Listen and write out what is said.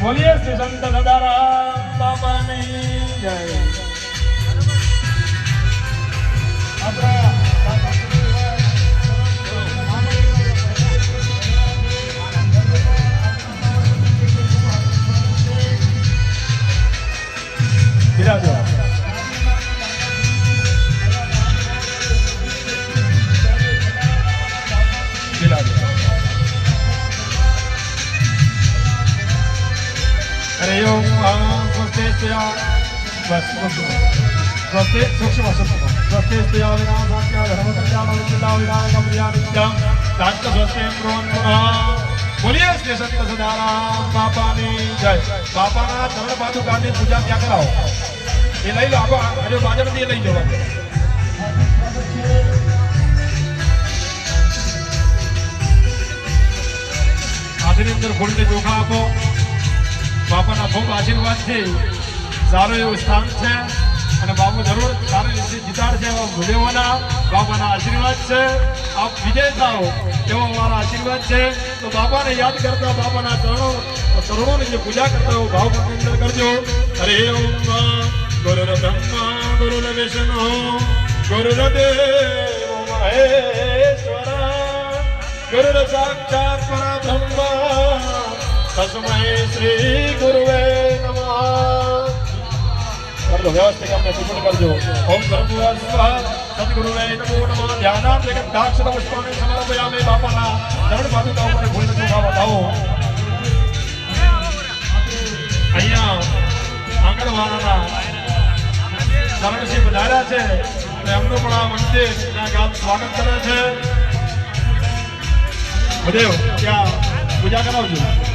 બોલીએ શ્રી સંત સદારામ हरे ओम स्वस्ते स्त्रिया बस स्वस्ते सूक्ष्म सूक्ष्म स्वस्ते स्त्रिया विनाशाख्या धर्मकल्याणविद्या विनायकप्रिया नित्यं दांत स्वस्ते ब्रोन બોલીએ શ્રી સંત સદારામ બાપાની જય બાપાના ચરણ પાદુકાની પૂજા ત્યાં કરાવો એ લઈ લો આગો હજુ બાજરથી એ લઈ જવા હાથની અંદર ખોલીને ચોખા આપો બાપાના ખૂબ આશીર્વાદથી સારું એવું સ્થાન છે. અને બાપુ જરૂર સારી રીતે જીતાડશે એવા ભૂદેવોના બાપાના આશીર્વાદ છે. આપ વિજય થાઓ એવો અમારા આશીર્વાદ છે. તો બાપાને યાદ કરતા બાપાના ચરણો, ચરણોની જે પૂજા કરતા હોય ભાવ અંદર કરજો. હરે ઓમ ગુરુર બ્રહ્મા ગુરુર વિષ્ણુ ગુરુર દેવ મહેશ્વરા. ગુરુર સાક્ષાત પરબ્રહ્મા. તસ્મૈ શ્રી ગુરુવે નમઃ કરજો વ્યવસ્થિત અમને સુપર કરજો ઓમ ભર્ભુવઃ સ્વાહા સદગુરુવે નમો નમઃ ધ્યાનાર્થ દાક્ષર પુષ્પાને સમર્પયામે બાપાના ચરણ પાદુકા ઉપર ભૂલ ચોખા બતાવો અહીંયા આંગણવાડાના શરણસિંહ પધાર્યા છે એમનું પણ આ મંદિર ત્યાં સ્વાગત કરે છે બધે ત્યાં પૂજા કરાવજો